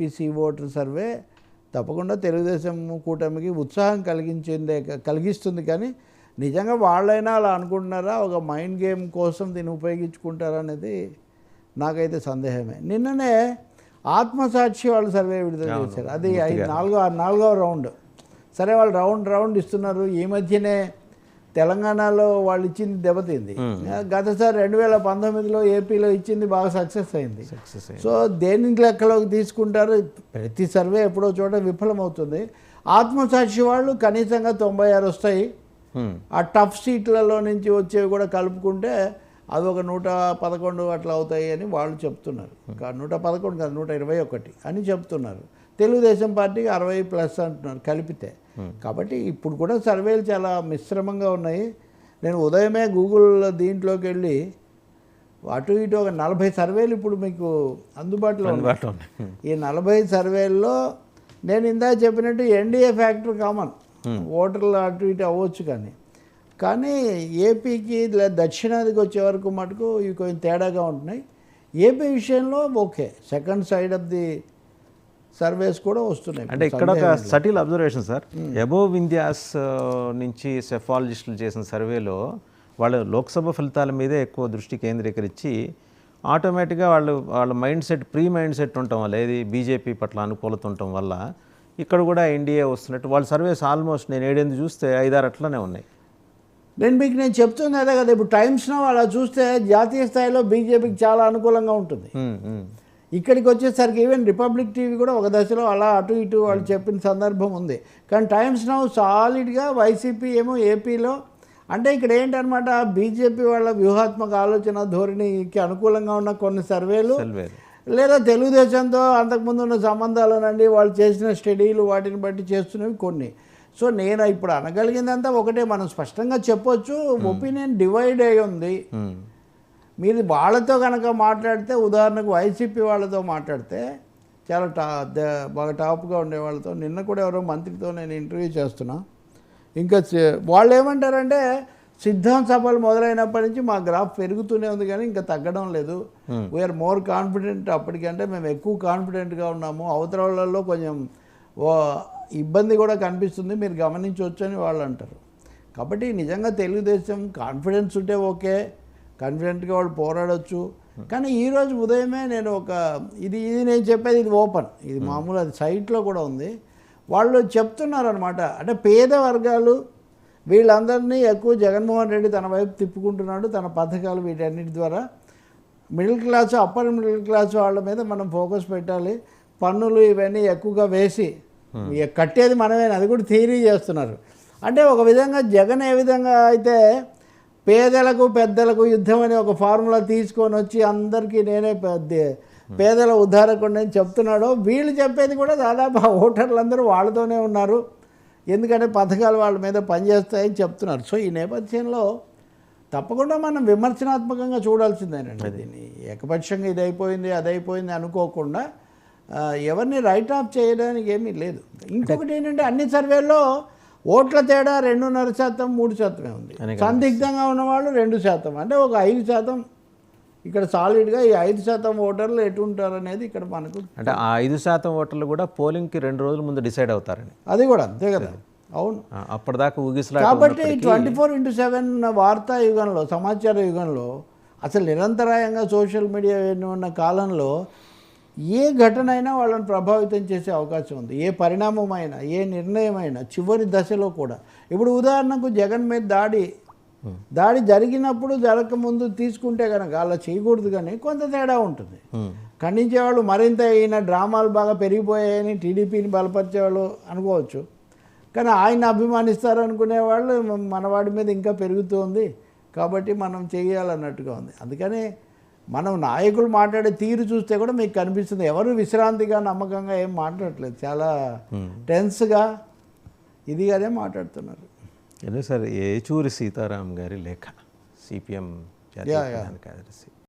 APC voter survey తప్పకుండా తెలుగుదేశం కూటమికి ఉత్సాహం కలిగించిందే కలిగిస్తుంది కానీ నిజంగా వాళ్ళైనా అలా అనుకుంటున్నారా? ఒక మైండ్ గేమ్ కోసం దీన్ని ఉపయోగించుకుంటారా అనేది నాకైతే సందేహమే. నిన్ననే ఆత్మసాక్షి వాళ్ళు సర్వే విడుదల చేశారు. అది ఐదు నాలుగో నాలుగో రౌండ్. సరే వాళ్ళు రౌండ్ రౌండ్ ఇస్తున్నారు. ఈ మధ్యనే తెలంగాణలో వాళ్ళు ఇచ్చింది దెబ్బతింది గతసారి రెండు వేల పంతొమ్మిదిలో ఏపీలో ఇచ్చింది బాగా సక్సెస్ అయింది. సక్సెస్ సో దేని లెక్కలోకి తీసుకుంటారు? ప్రతి సర్వే ఎప్పుడో చోట విఫలమవుతుంది. ఆత్మసాక్షి వాళ్ళు కనీసంగా తొంభై ఆరు వస్తాయి. ఆ టఫ్ సీట్లలో నుంచి వచ్చేవి కూడా కలుపుకుంటే అవి ఒక నూట పదకొండు అట్లా అవుతాయి అని వాళ్ళు చెప్తున్నారు. నూట పదకొండు కాదు నూట ఇరవై ఒకటి అని చెప్తున్నారు. తెలుగుదేశం పార్టీకి అరవై ప్లస్ అంటున్నారు కలిపితే. కాబట్టి ఇప్పుడు కూడా సర్వేలు చాలా మిశ్రమంగా ఉన్నాయి. నేను ఉదయమే గూగుల్ దీంట్లోకి వెళ్ళి అటు ఇటు ఒక నలభై సర్వేలు ఇప్పుడు మీకు అందుబాటులో ఉన్నాయి. అందుబాటులో ఉన్నాయి. ఈ నలభై సర్వేల్లో నేను ఇందాక చెప్పినట్టు ఎన్డీఏ ఫ్యాక్టర్ కామన్. ఓటర్లు అటు ఇటు అవ్వచ్చు కానీ. కానీ ఏపీకి దక్షిణాదికి వచ్చే వరకు మటుకు ఇవి కొంచెం తేడాగా ఉంటున్నాయి. ఏపీ విషయంలో okay. Second side of the surveys కూడా వస్తున్నాయి. అంటే ఇక్కడ ఒక subtle observation sir. Above India's నుంచి సెఫాలజిస్టులు చేసిన సర్వేలో వాళ్ళు లోక్సభ ఫలితాల మీదే ఎక్కువ దృష్టి కేంద్రీకరించి ఆటోమేటిక్గా వాళ్ళు వాళ్ళ mind set pre mind set ఉండటం వల్ల ఏది బీజేపీ పట్ల అనుకూలత ఉండటం వల్ల ఇక్కడ కూడా ఎన్డీఏ వస్తున్నట్టు వాళ్ళ సర్వేస్ ఆల్మోస్ట్ నేను ఏడెనిమిది చూస్తే ఐదారు అట్లనే ఉన్నాయి. నేను మీకు నేను చెప్తుంది అదే కదా ఇప్పుడు టైమ్స్లో అలా చూస్తే జాతీయ స్థాయిలో బీజేపీకి చాలా అనుకూలంగా ఉంటుంది. ఇక్కడికి వచ్చేసరికి ఈవెన్ రిపబ్లిక్ టీవీ కూడా ఒక దశలో అలా అటు ఇటు వాళ్ళు చెప్పిన సందర్భం ఉంది. కానీ టైమ్స్ నౌ సాలిడ్గా వైసీపీ ఏమో ఏపీలో అంటే ఇక్కడ ఏంటనమాట బీజేపీ వాళ్ళ వ్యూహాత్మక ఆలోచన ధోరణికి అనుకూలంగా ఉన్న కొన్ని సర్వేలు లేదా తెలుగుదేశంతో అంతకుముందు ఉన్న సంబంధాలనండి వాళ్ళు చేసిన స్టడీలు వాటిని బట్టి చేస్తున్నవి కొన్ని. సో నేను ఇప్పుడు అనగలిగిందంతా ఒకటే మనం స్పష్టంగా చెప్పొచ్చు ఒపీనియన్ డివైడ్ అయి ఉంది. ఉమ్, మీరు వాళ్ళతో కనుక మాట్లాడితే ఉదాహరణకు వైసీపీ వాళ్ళతో మాట్లాడితే చాలా టా బాగా టాప్గా ఉండే వాళ్ళతో నిన్న కూడా ఎవరో మంత్రితో నేను ఇంటర్వ్యూ చేస్తున్నా. ఇంకా వాళ్ళు ఏమంటారంటే సిద్ధాంత సభలు మొదలైనప్పటి నుంచి మా గ్రాఫ్ పెరుగుతూనే ఉంది కానీ ఇంకా తగ్గడం లేదు. వీఆర్ మోర్ కాన్ఫిడెంట్ అప్పటికంటే మేము ఎక్కువ కాన్ఫిడెంట్గా ఉన్నాము. అవతల వాళ్ళల్లో కొంచెం ఓ ఇబ్బంది కూడా కనిపిస్తుంది. మీరు గమనించవచ్చు అని వాళ్ళు అంటారు కాబట్టి నిజంగా తెలుగుదేశం కాన్ఫిడెన్స్ ఉంటే ఓకే. కాన్ఫిడెంట్గా వాళ్ళు పోరాడొచ్చు. కానీ ఈరోజు ఉదయమే నేను ఒక ఇది ఇది నేను చెప్పేది ఇది ఓపెన్. ఇది మామూలు అది సైట్లో కూడా ఉంది. వాళ్ళు చెప్తున్నారు అనమాట అంటే పేద వర్గాలు వీళ్ళందరినీ ఎక్కువ జగన్మోహన్ రెడ్డి తన వైపు తిప్పుకుంటున్నాడు. తన పథకాలు వీటన్నిటి ద్వారా middle class upper middle class వాళ్ళ మీద మనం ఫోకస్ పెట్టాలి. పన్నులు ఇవన్నీ ఎక్కువగా వేసి కట్టేది మనమే అది కూడా థియరీ చేస్తున్నారు. అంటే ఒక విధంగా జగన్ ఏ విధంగా అయితే పేదలకు పెద్దలకు యుద్ధం అనే ఒక ఫార్ములా తీసుకొని వచ్చి అందరికీ నేనే పెద్ద పేదల ఉద్ధారకుడిని అని చెప్తున్నాడో వీళ్ళు చెప్పేది కూడా దాదాపు ఆ ఓటర్లందరూ వాళ్ళతోనే ఉన్నారు. ఎందుకంటే పథకాలు వాళ్ళ మీద పనిచేస్తాయని చెప్తున్నారు. సో ఈ నేపథ్యంలో తప్పకుండా మనం విమర్శనాత్మకంగా చూడాల్సిందేనండి దీన్ని. ఏకపక్షంగా ఇది అయిపోయింది అది అయిపోయింది అనుకోకుండా ఎవరిని రైట్ ఆఫ్ చేయడానికి ఏమీ లేదు. ఇంకొకటి ఏంటంటే అన్ని సర్వేల్లో ఓట్ల తేడా రెండున్నర శాతం మూడు శాతమే ఉంది. సందిగ్ధంగా ఉన్నవాళ్ళు రెండు శాతం. అంటే ఒక ఐదు శాతం ఇక్కడ సాలిడ్గా ఈ ఐదు శాతం ఓటర్లు ఎటు ఉంటారు అనేది ఇక్కడ మనకు అంటే ఆ ఐదు శాతం ఓటర్లు కూడా పోలింగ్కి రెండు రోజుల ముందు డిసైడ్ అవుతారని. అది కూడా అంతే కదా. అవును. అప్పటిదాకా ఊగిసలాట కాబట్టి ట్వంటీ ఫోర్ ఇంటూ సెవెన్ వార్తా యుగంలో సమాచార యుగంలో అసలు నిరంతరాయంగా సోషల్ మీడియా ఉన్న కాలంలో ఏ ఘటన అయినా వాళ్ళని ప్రభావితం చేసే అవకాశం ఉంది. ఏ పరిణామమైనా ఏ నిర్ణయమైనా చివరి దశలో కూడా. ఇప్పుడు ఉదాహరణకు జగన్ మీద దాడి. దాడి జరిగినప్పుడు జరగకముందు తీసుకుంటే కనుక అలా చేయకూడదు కానీ కొంత తేడా ఉంటుంది. ఖండించేవాళ్ళు మరింత ఈయన డ్రామాలు బాగా పెరిగిపోయాయని టీడీపీని బలపరిచేవాళ్ళు అనుకోవచ్చు. కానీ ఆయన అభిమానిస్తారు అనుకునే వాళ్ళు మనవాడి మీద ఇంకా పెరుగుతోంది. కాబట్టి మనం చేయాలన్నట్టుగా ఉంది. అందుకని మనం నాయకులు మాట్లాడే తీరు చూస్తే కూడా మీకు కనిపిస్తుంది. ఎవరు విశ్రాంతిగా నమ్మకంగా ఏం మాట్లాడట్లేదు. చాలా టెన్స్గా ఇదిగానే మాట్లాడుతున్నారు. సార్ ఏచూరి సీతారాం గారి లేఖ. సిపిఎం కార్యదర్శి.